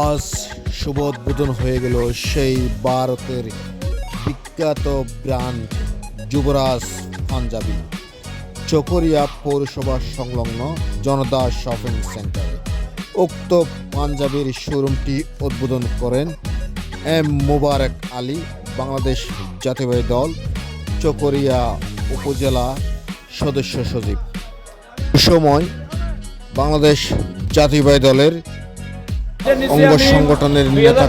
আজ শুভ উদ্বোধন হয়ে গেল সেই ভারতের বিখ্যাত ব্র্যান্ড যুবরাজ পাঞ্জাবি, চকরিয়া পৌরসভা সংলগ্ন জনতা শপিং সেন্টারে। উক্ত পাঞ্জাবির শোরুমটি উদ্বোধন করেন এম মোবারক আলী, বাংলাদেশ জাতীয়বাদী দল, চকরিয়া উপজেলা সদস্য সচিব। সময় বাংলাদেশ জাতীয়বাদী দলের অঙ্গ সংগঠনের নেতা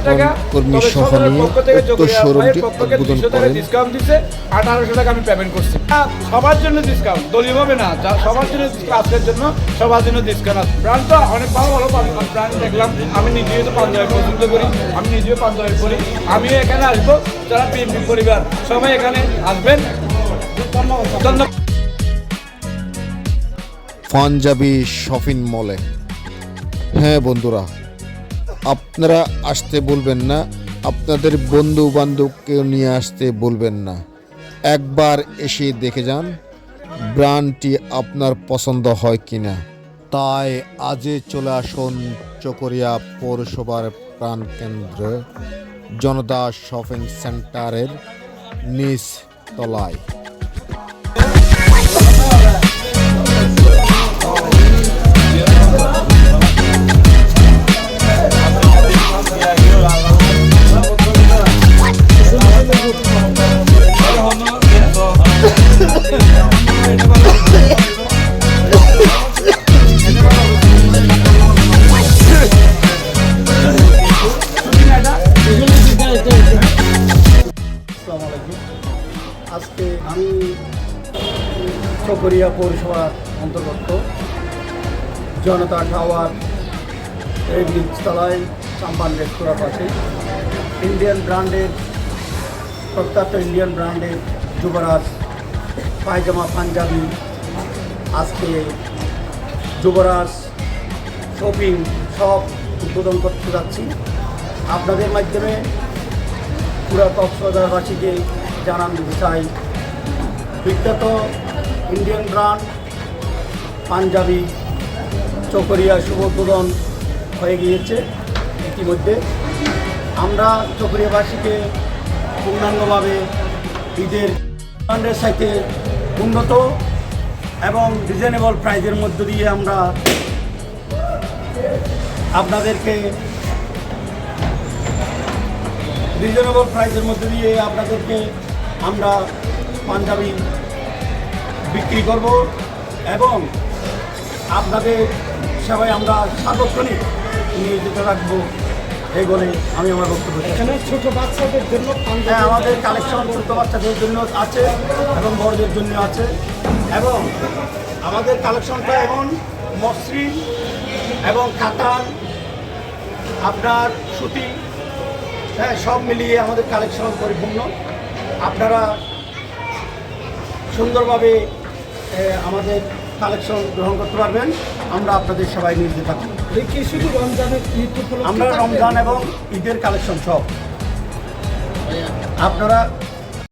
কর্মী সহ নিয়ে উক্ত শোরুমটি উদ্বোধন করেন। ডিসকাউন্ট দিচ্ছে আঠারোশো টাকা আমি পেমেন্ট করছি। সবার জন্য ডিসকাউন্ট দলীয় ভাবে না সবার জন্য আজকের জন্য সবার জন্য ডিসকাউন্ট ব্র্যান্ড তো অনেক ভালো ভালো ব্র্যান্ড দেখলাম আমি নিজেও তো পাঞ্জাবি পছন্দ করি আমি নিজেও পাঞ্জাবি পরি। আমিও এখানে আসব যারা বিএনপি পরিবার সবাই এখানে আসবেন। ধন্যবাদ। পাঞ্জাবি শপিং মলে হ্যাঁ বন্ধুরা আপনারা আসতে বলবেন না, আপনাদের বন্ধু বান্ধবকেও নিয়ে আসতে বলবেন না। একবার এসে দেখে যান, ব্র্যান্ডটি আপনার পছন্দ হয় কিনা। তাই আজই চলে আসুন চকরিয়া পৌরসভার প্রাণকেন্দ্র, জনতা শপিং সেন্টারের নিচ তলায় আমি চকরিয়া পৌরসভার অন্তর্গত। জনতা টাওয়ার, এই চাম্পান রেস্তোরাঁ পাশে ইন্ডিয়ান ব্র্যান্ডের, প্রখ্যাত ইন্ডিয়ান ব্র্যান্ডের যুবরাজ পায়জামা পাঞ্জাবি, আজকে যুবরাজ শপিং সব উদ্বোধন করতে যাচ্ছি। আপনাদের মাধ্যমে পুরা কক্সবাজারবাসীকে জানান চাই বিখ্যাত ইন্ডিয়ান ব্র্যান্ড পাঞ্জাবি, চকরিয়া শুভ উদ্বোধন হয়ে গিয়েছে ইতিমধ্যে। আমরা চকরিয়াবাসীকে পূর্ণাঙ্গভাবে ঈদের ব্র্যান্ডের সাথে উন্নত এবং রিজনেবল প্রাইজের মধ্য দিয়ে আমরা আপনাদেরকে রিজনেবল প্রাইজের মধ্যে দিয়ে আপনাদেরকে আমরা পাঞ্জাবি বিক্রি করব এবং আপনাদের সেবায় আমরা সার্বক্ষণিক নিয়োজিত রাখব। এই বলে আমি আমার বক্তব্য এখানে ছোট বাচ্চাদের জন্য হ্যাঁ আমাদের কালেকশন ছোট বাচ্চাদের জন্য আছে এবং বড়দের জন্য আছে এবং আমাদের কালেকশনটা এখন মসৃণ এবং কাতান আপনার সুতি হ্যাঁ সব মিলিয়ে আমাদের কালেকশন পরিপূর্ণ। আপনারা সুন্দরভাবে আমাদের কালেকশন গ্রহণ করতে পারবেন। আমরা আপনাদের সবাই নিয়োজিত থাকব দেখি শুধু রমজানের আমরা রমজান এবং ঈদের কালেকশন সব। আপনারা